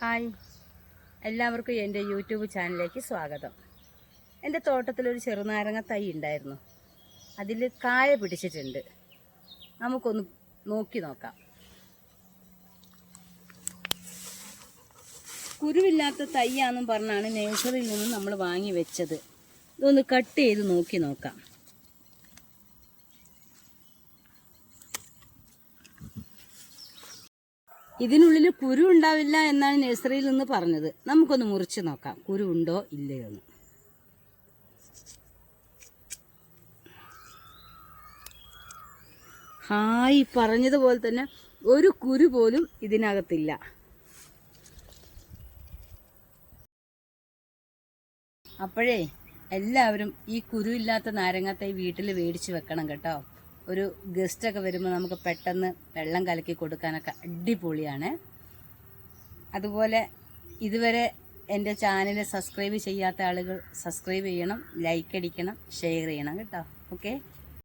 Hi. എല്ലാവർക്കും എന്റെ YouTube ചാനലിലേക്ക് സ്വാഗതം. എന്റെ തോട്ടത്തിലൊരു ചെറുനാരങ്ങ തൈ ഉണ്ടായിരുന്നു. അതിൽ കായ പിടിച്ചിട്ടുണ്ട്. നമുക്കൊന്ന് നോക്കി നോക്കാം. കുരുവില്ലാത്ത തൈയാണെന്നും പറഞ്ഞാണ് നേച്ചറിൽ നിന്ന് നമ്മൾ വാങ്ങി വെച്ചത്. ഇതൊന്ന് കട്ട് ചെയ്ത് നോക്കി നോക്കാം. ഇതിനുള്ളിൽ കുരു ഉണ്ടാവില്ല എന്നാണ് നഴ്സറിയിൽ നിന്ന് പറഞ്ഞത്. നമുക്കൊന്ന് മുറിച്ച് നോക്കാം. കുരു ഉണ്ടോ ഇല്ലയോ എന്ന്. ഹായ് പറഞ്ഞതുപോലെ തന്നെ ഒരു കുരു പോലും ഇതിനകത്തില്ല. അപ്പോഴേ എല്ലാവരും ഈ കുരുവില്ലാത്ത നാരങ്ങത്തൈ വീട്ടിൽ മേടിച്ച് വെക്കണം കേട്ടോ. ഒരു ഗസ്റ്റൊക്കെ വരുമ്പോൾ നമുക്ക് പെട്ടെന്ന് വെള്ളം കലക്കി കൊടുക്കാനൊക്കെ അടിപൊളിയാണ്. അതുപോലെ ഇതുവരെ എന്റെ ചാനൽ സബ്സ്ക്രൈബ് ചെയ്യാത്ത ആളുകൾ സബ്സ്ക്രൈബ് ചെയ്യണം ലൈക്ക് അടിക്കണം ഷെയർ ചെയ്യണം കേട്ടോ. ഓക്കെ